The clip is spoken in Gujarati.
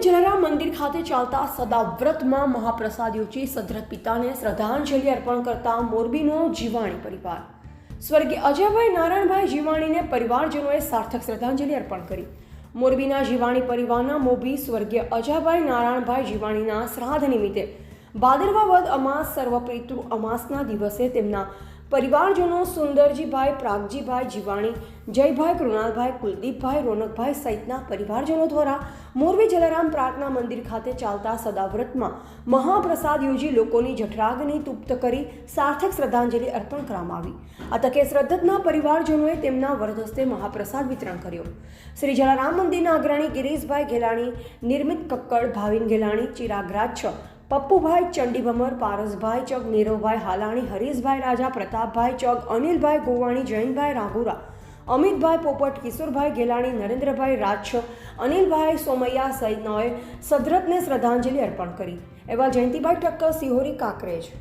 ચાલતા સદાવ્રતમાં મહાપ્રસાદ યોજી સદ્રત પિતાને શ્રદ્ધાંજલિ અર્પણ કરતા મોરબીનો જીવાણી પરિવાર. સ્વર્ગીય અજયભાઈ નારાયણભાઈ જીવાણીને પરિવારજનોએ સાર્થક શ્રદ્ધાંજલિ અર્પણ કરી. મોરબીના જીવાણી પરિવારના મોભી સ્વર્ગીય અજયભાઈ નારાયણભાઈ જીવાણીના શ્રાદ્ધ નિમિત્તે ભાદરવા વદ અમાસ સર્વપિતૃ અમાસના દિવસે તેમના પરિવારજનો સુંદરજીભાઈ, પ્રાગજીભાઈ જીવાણી, જયભાઈ કૃણાલભાઈ, કુલદીપભાઈ, રોનકભાઈ સહિતના પરિવારજનો દ્વારા મોરબી જલારામ પ્રાર્થના મંદિર ખાતે ચાલતા સદાવ્રતમાં મહાપ્રસાદ યોજી લોકોની જઠરાગની તુપ્ત કરી સાર્થક શ્રદ્ધાંજલિ અર્પણ કરવામાં આવી. આ તકે શ્રદ્ધતના પરિવારજનોએ તેમના વરદસ્તે મહાપ્રસાદ વિતરણ કર્યો. શ્રી જલારામ મંદિરના અગ્રણી ગિરીશભાઈ ગેલાણી નિર્મિત કક્કડ ભાવિન ગેલાણી ચિરાગ રાજ પપ્પુભાઈ ચંડીભમર પારસભાઈ ચોક, નીરવભાઈ હાલાણી, હરીશભાઈ રાજા, પ્રતાપભાઈ ચોક, અનિલભાઈ ગોવાણી જૈનભાઈ રાઘુરા અમિતભાઈ પોપટ, કિશોરભાઈ ગેલાણી, નરેન્દ્રભાઈ રાજ અનિલભાઈ સોમૈયા સહિતનાઓએ સદરતને શ્રદ્ધાંજલિ અર્પણ કરી. એવા જયંતિભાઈ ઠક્કર, સિહોરી કાંકરેજ.